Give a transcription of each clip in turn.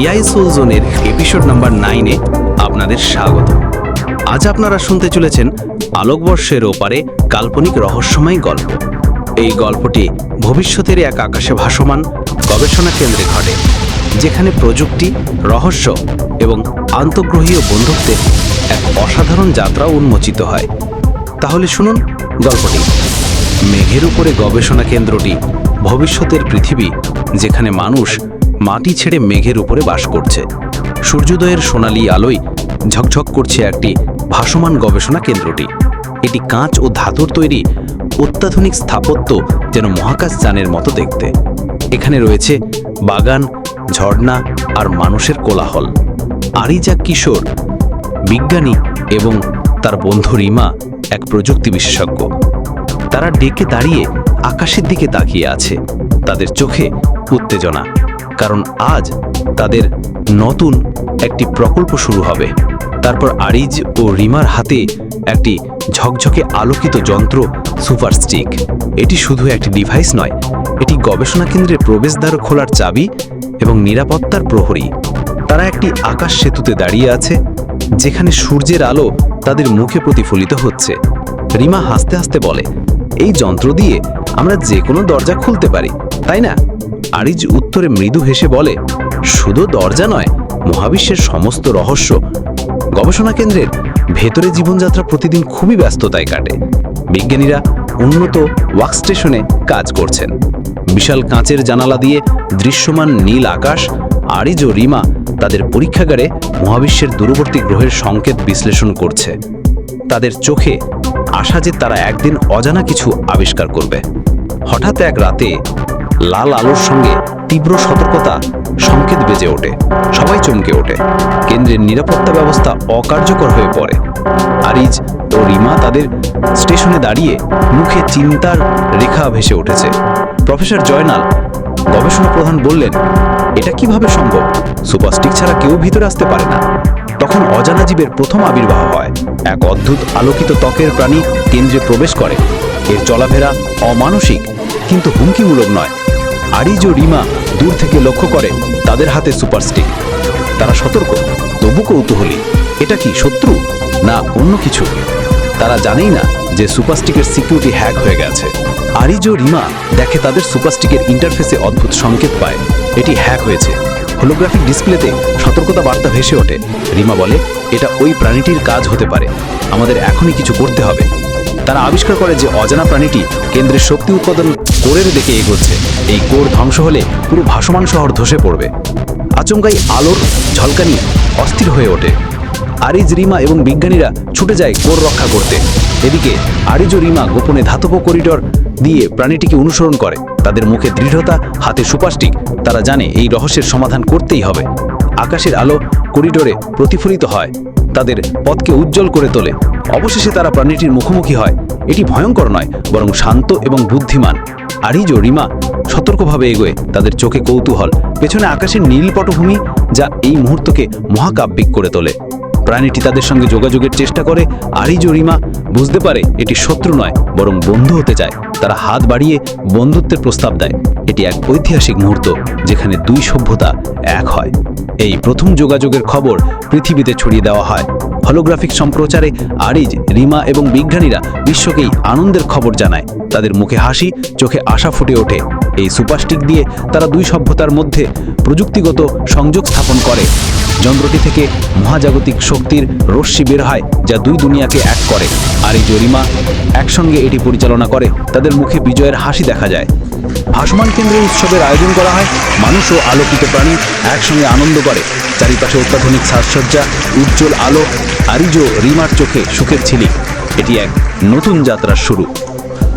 ইআই soul জোনের episode number নাইনে আপনাদের স্বাগত। আজ আপনারা শুনতে চলেছেন আলোকবর্ষের ওপারে কাল্পনিক রহস্যময় গল্প। এই গল্পটি ভবিষ্যতের এক আকাশে ভাসমান গবেষণা কেন্দ্রে ঘটে, যেখানে প্রযুক্তি, রহস্য এবং আন্তঃগ্রহীয় বন্ধুত্বের এক অসাধারণ যাত্রা উন্মোচিত হয়। তাহলে শুনুন গল্পটি। মেঘের উপরে গবেষণা কেন্দ্রটি ভবিষ্যতের পৃথিবী, যেখানে মানুষ মাটি ছেড়ে মেঘের উপরে বাস করছে। সূর্যোদয়ের সোনালী আলোয় ঝকঝক করছে একটি ভাসমান গবেষণা কেন্দ্রটি। এটি কাঁচ ও ধাতুর তৈরি অত্যাধুনিক স্থাপত্য যেন মহাকাশযানের মতো দেখতে। এখানে রয়েছে বাগান, ঝর্ণা আর মানুষের কোলাহল। আরিজা কিশোর, বিজ্ঞানী এবং তার বন্ধু রিমা এক প্রযুক্তি বিশেষজ্ঞ। তারা ডেকে দাঁড়িয়ে আকাশের দিকে তাকিয়ে আছে। তাদের চোখে উত্তেজনা। কারণ আজ তাদের নতুন একটি প্রকল্প শুরু হবে। তারপর আরিজ ও রিমার হাতে একটি ঝকঝকে আলোকিত যন্ত্র সুপার স্টিক। এটি শুধু একটি ডিভাইস নয়, এটি গবেষণা কেন্দ্রের প্রবেশদ্বার খোলার চাবি এবং নিরাপত্তার প্রহরী। তারা একটি আকাশ সেতুতে দাঁড়িয়ে আছে, যেখানে সূর্যের আলো তাদের মুখে প্রতিফলিত হচ্ছে। রিমা হাসতে হাসতে বলে, এই যন্ত্র দিয়ে আমরা যে কোনো দরজা খুলতে পারি, তাই না? আরিজ উত্তরে মৃদু হেসে বলে, শুধু দরজা নয়, মহাবিশ্বের সমস্ত রহস্য। গবেষণা কেন্দ্রের ভেতরে জীবনযাত্রা প্রতিদিন খুবই ব্যস্ততায় কাটে। বিজ্ঞানীরা উন্নত ওয়ার্কস্টেশনে কাজ করছেন। বিশাল কাঁচের জানালা দিয়ে দৃশ্যমান নীল আকাশ, আরিজ ও রিমা তাদের পরীক্ষাগারে মহাবিশ্বের দূরবর্তী গ্রহের সংকেত বিশ্লেষণ করছে। তাদের চোখে আশা যে তারা একদিন অজানা কিছু আবিষ্কার করবে। হঠাৎ এক রাতে লাল আলোর সঙ্গে তীব্র সতর্কতা সংকেত বেজে ওঠে। সবাই চমকে ওঠে। কেন্দ্রের নিরাপত্তা ব্যবস্থা অকার্যকর হয়ে পড়ে। আরিজ ও রিমা তাদের স্টেশনে দাঁড়িয়ে মুখে চিন্তার রেখা ভেসে উঠেছে। প্রফেসর জয়নাল, গবেষণা প্রধান বললেন, এটা কীভাবে সম্ভব? সুপারস্টিক ছাড়া কেউ ভিতরে আসতে পারে না। তখন অজানা জীবের প্রথম আবির্ভাব হয়। এক অদ্ভুত আলোকিত ত্বকের প্রাণী কেন্দ্রে প্রবেশ করে। এর চলাফেরা অমানসিক। কিন্তু হুমকিমূলক নয়। আরিজ ও রিমা দূর থেকে লক্ষ্য করে তাদের হাতে সুপারস্টিক তারা সতর্ক, তবু কৌতূহলী। এটা কি শত্রু? না অন্য কিছু? তারা জানেই না যে সুপারস্টিকের সিকিউরিটি হ্যাক হয়ে গেছে। আরিজ ও রিমা দেখে তাদের সুপারস্টিকের ইন্টারফেসে অদ্ভুত সংকেত পায়। এটি হ্যাক হয়েছে। হোলোগ্রাফিক ডিসপ্লেতে সতর্কতা বার্তা ভেসে ওঠে। রিমা বলে, এটা ওই প্রাণীটির কাজ হতে পারে। আমাদের এখনই কিছু করতে হবে। তারা আবিষ্কার করে যে অজানা প্রাণীটি কেন্দ্রের শক্তি উৎপাদন কোরের দিকে এগোচ্ছে। এই কোর ধ্বংস হলে পুরো ভাসমান শহর ধসে পড়বে। আচমকাই আলোর ঝলকানি অস্থির হয়ে ওঠে। আরিজ, রিমা এবং বিজ্ঞানীরা ছুটে যায় কোর রক্ষা করতে। এদিকে আরিজ ও রিমা গোপনে ধাতব করিডর দিয়ে প্রাণীটিকে অনুসরণ করে। তাদের মুখে দৃঢ়তা, হাতে সুপাস্টিক তারা জানে এই রহস্যের সমাধান করতেই হবে। আকাশের আলো করিডোরে প্রতিফলিত হয়। তাদের পথকে উজ্জ্বল করে তোলে। অবশেষে তারা প্রাণীটির মুখোমুখি হয়। এটি ভয়ঙ্কর নয়, বরং শান্ত এবং বুদ্ধিমান। আরিজ রিমা সতর্কভাবে এগোয়। তাদের চোখে কৌতূহল, পেছনে আকাশের নীল পটভূমি যা এই মুহূর্তকে মহাকাব্যিক করে তোলে। প্রাণীটি তাদের সঙ্গে যোগাযোগের চেষ্টা করে। আরিজ রিমা বুঝতে পারে এটি শত্রু নয়, বরং বন্ধু হতে চায়। তারা হাত বাড়িয়ে বন্ধুত্বের প্রস্তাব দেয়। এটি এক ঐতিহাসিক মুহূর্ত যেখানে দুই সভ্যতা এক হয়। এই প্রথম যোগাযোগের খবর পৃথিবীতে ছড়িয়ে দেওয়া হয়। হলোগ্রাফিক সম্প্রচারে আরিজ, রিমা এবং বিজ্ঞানীরা বিশ্বকেই আনন্দের খবর জানায়। তাদের মুখে হাসি, চোখে আশা ফুটে ওঠে। এই সুপারস্টিক দিয়ে তারা দুই সভ্যতার মধ্যে প্রযুক্তিগত সংযোগ স্থাপন করে। যন্ত্রটি থেকে মহাজাগতিক শক্তির রশ্মি বের হয়, যা দুই দুনিয়াকে এক করে। আর এই জরিমা একসঙ্গে এটি পরিচালনা করে, তাদের মুখে বিজয়ের হাসি দেখা যায়। ভাসমান কেন্দ্রের উৎসবের আয়োজন করা হয়। মানুষ ও আলোকিত প্রাণী একসঙ্গে আনন্দ করে। চারিপাশে অত্যাধুনিক সাজসজ্জা, উজ্জ্বল আলো, আরিজো রিমার চোখে সুখের ছিলি এটি এক নতুন যাত্রার শুরু।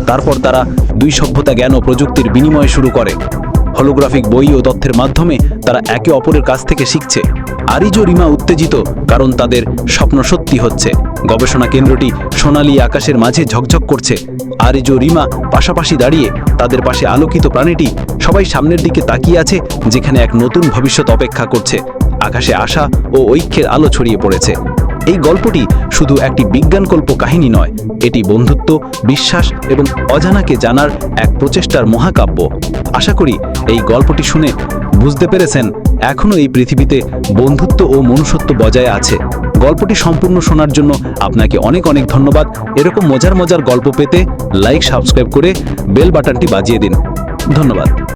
তারপর তারা দুই সভ্যতা জ্ঞান ও প্রযুক্তির বিনিময় শুরু করে। হলোগ্রাফিক বই ও তথ্যের মাধ্যমে তারা একে অপরের কাছ থেকে শিখছে। আরিজো রিমা উত্তেজিত কারণ তাদের স্বপ্ন সত্যি হচ্ছে। গবেষণা কেন্দ্রটি সোনালী আকাশের মাঝে ঝকঝক করছে। আরিজো রিমা পাশাপাশি দাঁড়িয়ে তাদের পাশে আলোকিত প্রাণীটি সবাই সামনের দিকে তাকিয়ে আছে, যেখানে এক নতুন ভবিষ্যৎ অপেক্ষা করছে। আকাশে আশা ও ঐক্যের আলো ছড়িয়ে পড়েছে। এই গল্পটি শুধু একটি বিজ্ঞানকল্প কাহিনী নয়, এটি বন্ধুত্ব, বিশ্বাস এবং অজানাকে জানার এক প্রচেষ্টার মহাকাব্য। আশা করি এই গল্পটি শুনে বুঝতে পেরেছেন, এখনও এই পৃথিবীতে বন্ধুত্ব ও মনুষ্যত্ব বজায় আছে। গল্পটি সম্পূর্ণ শোনার জন্য আপনাকে অনেক অনেক ধন্যবাদ। এরকম মজার মজার গল্প পেতে লাইক সাবস্ক্রাইব করে বেল বাটনটি বাজিয়ে দিন। ধন্যবাদ।